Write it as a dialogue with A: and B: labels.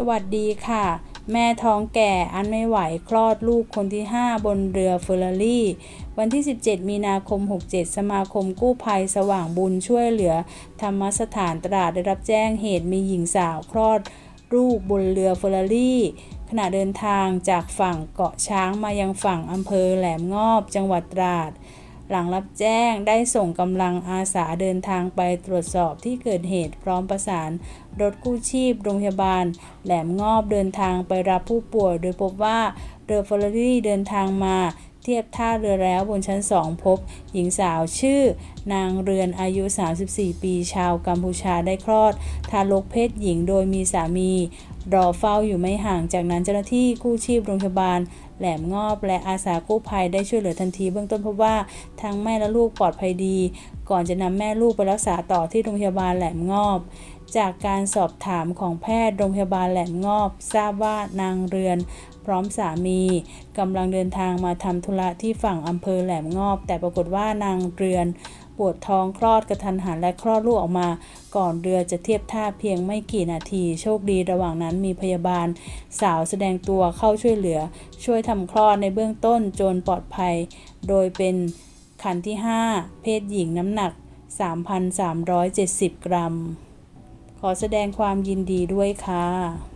A: สวัสดีค่ะ แม่ท้องแก่อันไม่ไหวคลอดลูกคนที่ 5 บนเรือเฟอร์รารี่ วันที่ 17 มีนาคม 67 สมาคมกู้ภัยสว่างบุญช่วยเหลือ ธรรมสถานตราดได้รับแจ้งเหตุมีหญิงสาวคลอดลูกบนเรือเฟอร์รารี่ขณะเดินทางจากฝั่งเกาะช้างมายังฝั่งอำเภอแหลมงอบจังหวัดตราด หลังรับแจ้งได้ส่งกำลังอาสาเดินทางไปตรวจสอบที่เกิดเหตุพร้อมประสาน รถกู้ชีพโรงพยาบาล แหลมงอบเดินทางไปรับผู้ป่วย โดยพบว่าเรือฟอร์รี่เดินทางมา เทียบท่าเรือแล้วบนชั้น2พบ หญิงสาวชื่อ นางเรือนอายุ 34 ปีชาวกัมพูชาได้คลอด ทารกเพศหญิงโดยมีสามี รอเฝ้าอยู่ไม่ห่างจากนั้นเจ้าหน้าที่กู้ชีพโรงพยาบาล แหลมงอบ และอาสากู้ภัยได้ช่วยเหลือทันทีเบื้องต้นพบว่าทั้งแม่และลูกปลอดภัยดี ก่อนจะนำแม่ลูกไปรักษาต่อที่โรงพยาบาลแหลมงอบ จากการสอบถามของแพทย์โรงพยาบาลแหลมงอบ ทราบว่านางเรือน พร้อมสามีกำลังเดินทางมาทำธุระที่ฝั่งอำเภอแหลมงอบ แต่ปรากฏว่านางเรือน ปวดท้องคลอดกระทันหันและคลอดลูกออกมา ก่อนเรือจะเทียบท่าเพียงไม่กี่นาที โชคดีระหว่างนั้นมีพยาบาล สาวแสดงตัวเข้าช่วยเหลือ ช่วยทำคลอดในเบื้องต้นจนปลอดภัย โดยเป็นคันที่ 5 เพศหญิงน้ำหนัก 3,370 กรัม ขอแสดงความยินดีด้วยค่ะ